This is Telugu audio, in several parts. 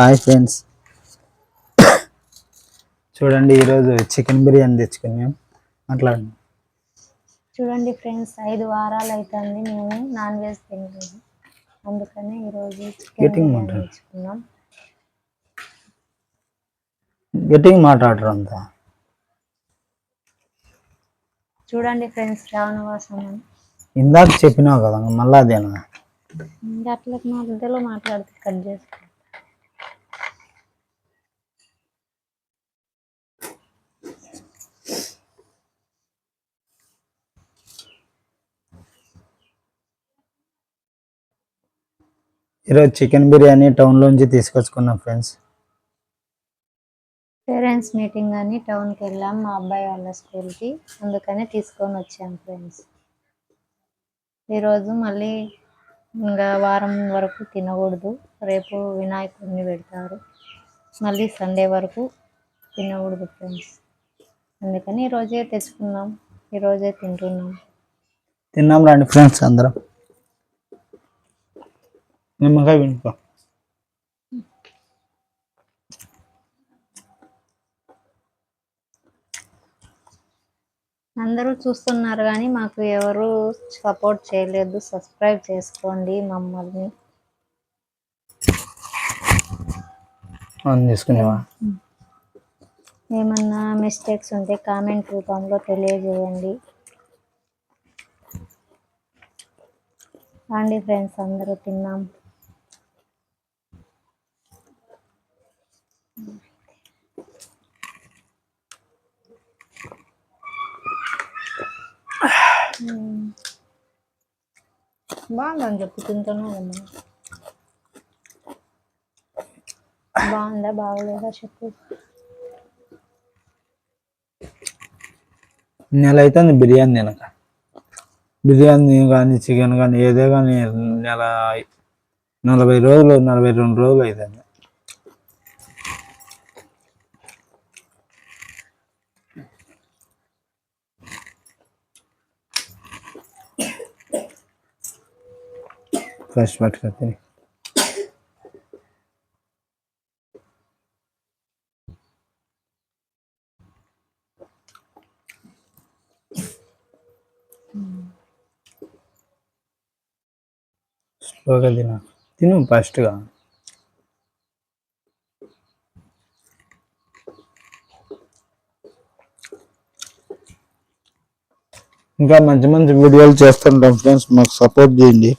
Hi friends. చూడండి ఈరోజు చికెన్ బిర్యానీ తెచ్చుకున్నాం. మాట్లాడండి. చూడండి ఫ్రెండ్స్ ఐదు వారాలు అవుతుంది మేము నాన్ వెజ్ తినలేదు. అందుకనే ఈరోజు చికెన్ బిర్యానీ. తెచ్చుకున్నాం. గట్టిగా మాట్లాడరు అంతా. చూడండి ఫ్రెండ్స్ శ్రావణ వాసం అని ఇందాక చెప్పినావు కదా మళ్ళీ అదేనా? ఇంకా అట్లా మధ్యలో మాట్లాడితే కట్ చేసుకో ఈరోజు చికెన్ బిర్యానీ టౌన్లోంచి తీసుకొచ్చుకున్నాం ఫ్రెండ్స్. పేరెంట్స్ మీటింగ్ అని టౌన్కి వెళ్ళాం మా అబ్బాయి వాళ్ళ స్కూల్కి అందుకనే తీసుకొని వచ్చాం ఫ్రెండ్స్. ఈరోజు మళ్ళీ ఇంకా వారం వరకు తినకూడదు. రేపు వినాయకుడిని పెడతారు. మళ్ళీ సండే వరకు తినకూడదు ఫ్రెండ్స్. అందుకని ఈరోజే తెచ్చుకున్నాం. ఈరోజే తింటున్నాం. తిన్నాం రండి ఫ్రెండ్స్ అందరం. నిమ్మకాయ వినుకో అందరూ చూస్తున్నారు కానీ మాకు ఎవరు సపోర్ట్ చేయలేదు. సబ్స్క్రైబ్ చేసుకోండి మమ్మల్ని. ఆన్ చేసుకునేవా? ఏమన్నా మిస్టేక్స్ ఉంటే కామెంట్ రూపంలో తెలియజేయండి. రండి ఫ్రెండ్స్ అందరూ తిన్నాం. బాగుందని చెప్పు తింటున్నావు బాగుందా బాగలేదా చెప్పు. నెల అవుతుంది బిర్యానీ తినక. బిర్యానీ కానీ చికెన్ కానీ ఏదే కానీ నెల నలభై రోజులు నలభై రెండు రోజులు అవుతుంది ఫస్ట్ పట్టుకొని స్లోగా తిన. తిను ఫస్ట్గా ఇంకా మంచి మంచి వీడియోలు చేస్తుంటాం ఫ్రెండ్స్ మాకు సపోర్ట్ చేయండి.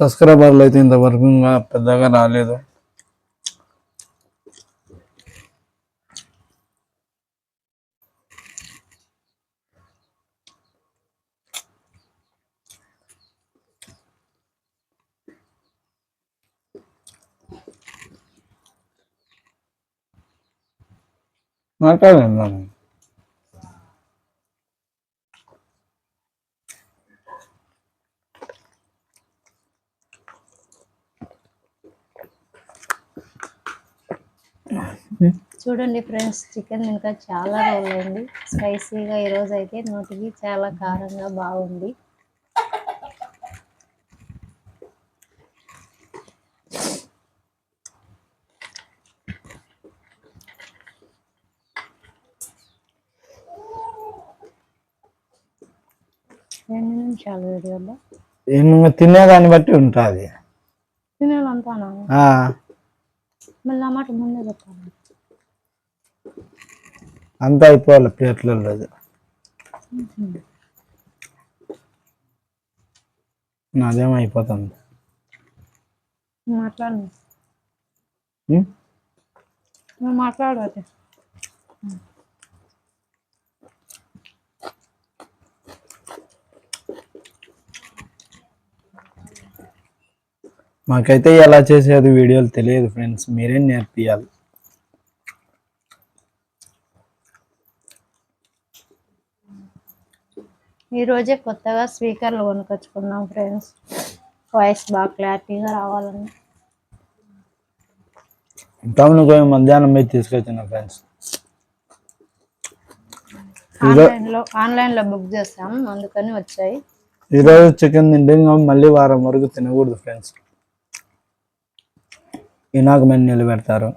సబ్స్క్రైబర్లు అయితే ఇంతవరకు ఇంకా పెద్దగా రాలేదు. మాట్లాడండి చూడండి ఫ్రెండ్స్ చికెన్ ఇంకా చాలా రోజులైంది. స్పైసీగా ఈరోజు అయితే నోటికి చాలా కారంగా బాగుంది. రెండు నిమిషాలు వీడియోలో తినేదాన్ని బట్టి ఉంటుంది. తినేదంతానా? మళ్ళీ మాట ముందే చెప్పాలి. అంతా అయిపోవాలి ప్లేట్లలో అది నాదేమో అయిపోతుంది. మాట్లాడు అయితే. మాకైతే ఎలా చేసేది వీడియోలు తెలియదు ఫ్రెండ్స్. మీరే నేర్పియాలి. ఈ రోజే కొత్తగా స్పీకర్లు కొనుక్కొచ్చుకున్నాం ఫ్రెండ్స్. వాయిస్ బాగా క్లారిటీగా రావాలని. టౌన్ పోయి మధ్యాహ్నం పోయి తీసుకొచ్చిన ఫ్రెండ్స్. ఆన్లైన్లో ఆన్లైన్లో బుక్ చేసాం అందుకని వచ్చాయి. ఈరోజు చికెన్ తింటే మళ్ళీ వారం వరకు తినకూడదు ఫ్రెండ్స్. ఇనాక మీద నిలబెడతారు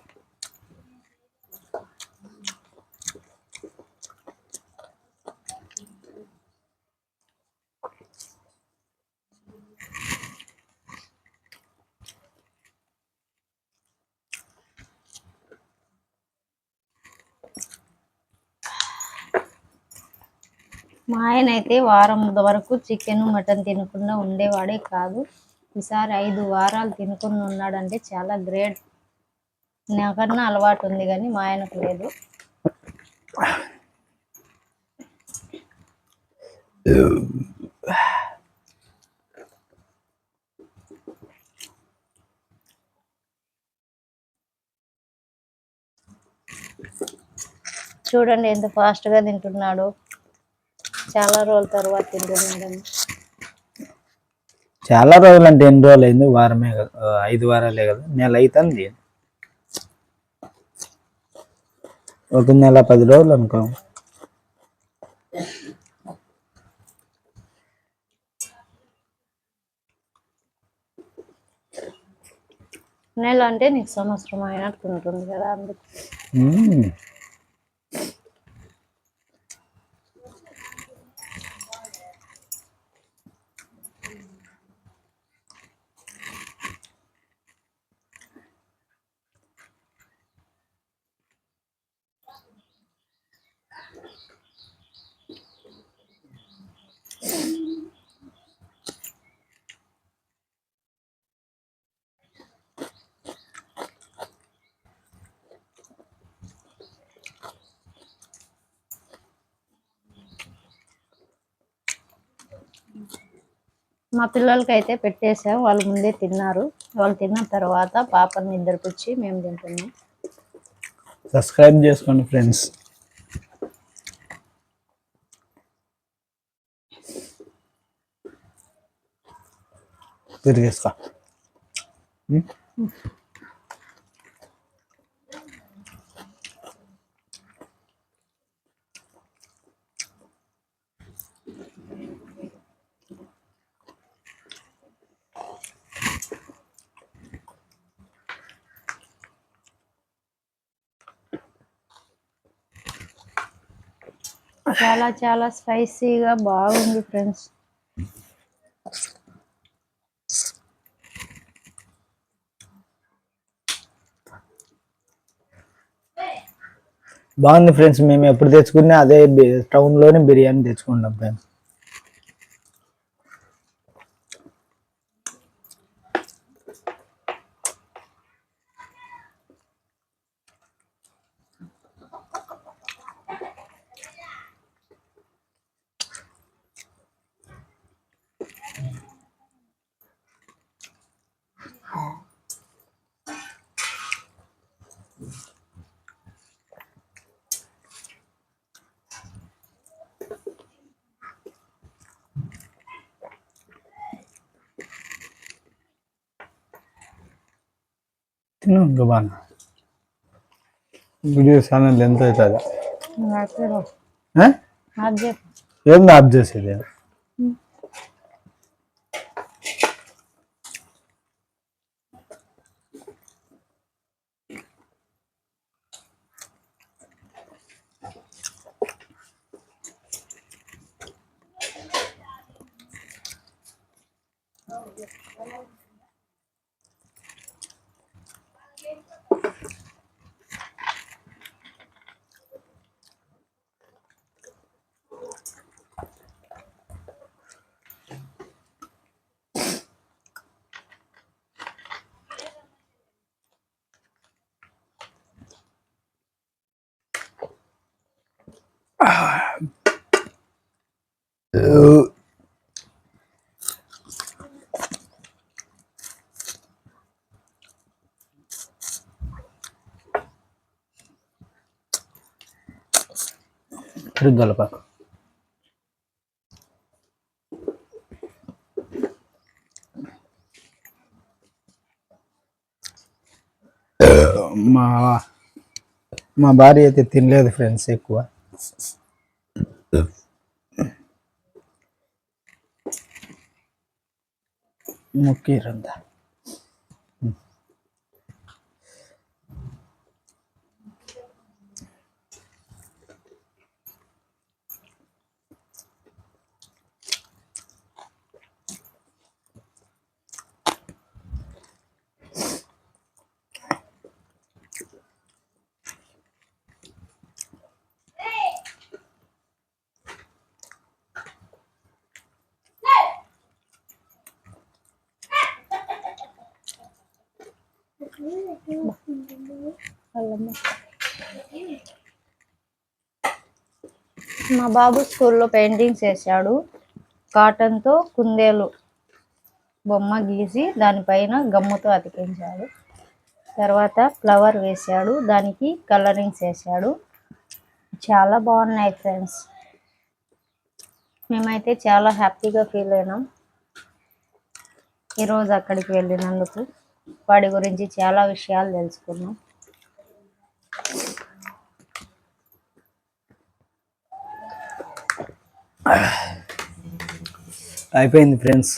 మా ఆయన అయితే వారం వరకు చికెన్ మటన్ తినకుండా ఉండేవాడే కాదు. ఈసారి ఐదు వారాలు తినకుండా ఉన్నాడంటే చాలా గ్రేట్. నాకన్నా అలవాటు ఉంది కానీ మా ఆయనకు లేదు. చూడండి ఎంత ఫాస్ట్గా తింటున్నాడు. చాలా రోజుల తర్వాత చాలా రోజులు అంటే ఎన్ని రోజులు అయింది? వారమే కదా? ఐదు వారాలే కదా? నెల అవుతుంది ఒక నెల పది రోజులు అనుకో. నెల అంటే నీకు సంవత్సరం అయినట్టు ఉంటుంది కదా అందుకు. మా పిల్లలకైతే పెట్టేసాం వాళ్ళు ముందే తిన్నారు. వాళ్ళు తిన్న తర్వాత పాపని నిద్రపుచ్చి మేము తింటున్నాం. సబ్స్క్రైబ్ చేసుకోండి ఫ్రెండ్స్. తిరిగేసుకో. చాలా చాలా స్పైసీగా బాగుంది ఫ్రెండ్స్. బాగుంది ఫ్రెండ్స్ మేము ఎప్పుడు తెచ్చుకున్నా అదే టౌన్లోనే టౌన్లోనే బిర్యానీ తెచ్చుకుంటాం ఫ్రెండ్స్. తిను ఇంకా బాగా వీడియో ఛానల్ ఎంత అవుతుందా ఆ? నాకు చెప్పు ఏంది ఆఫ్ చేసేది గలపాకు మా మా భార్య అయితే తినలేదు ఫ్రెండ్స్ ఎక్కువ. मुक्की रंधा మా బాబు స్కూల్లో పెయింటింగ్స్ వేసాడు కాటన్తో కుందేలు బొమ్మ గీసి దానిపైన గమ్ముతో అతికించాడు. తర్వాత ఫ్లవర్ వేశాడు. దానికి కలరింగ్స్ వేశాడు. చాలా బాగున్నాయి ఫ్రెండ్స్. మేమైతే చాలా హ్యాపీగా ఫీల్ అయినాం. ఈరోజు అక్కడికి వెళ్ళినందుకు. వాడి గురించి చాలా విషయాలు తెలుసుకున్నాం. అయిపోయింది ఫ్రెండ్స్.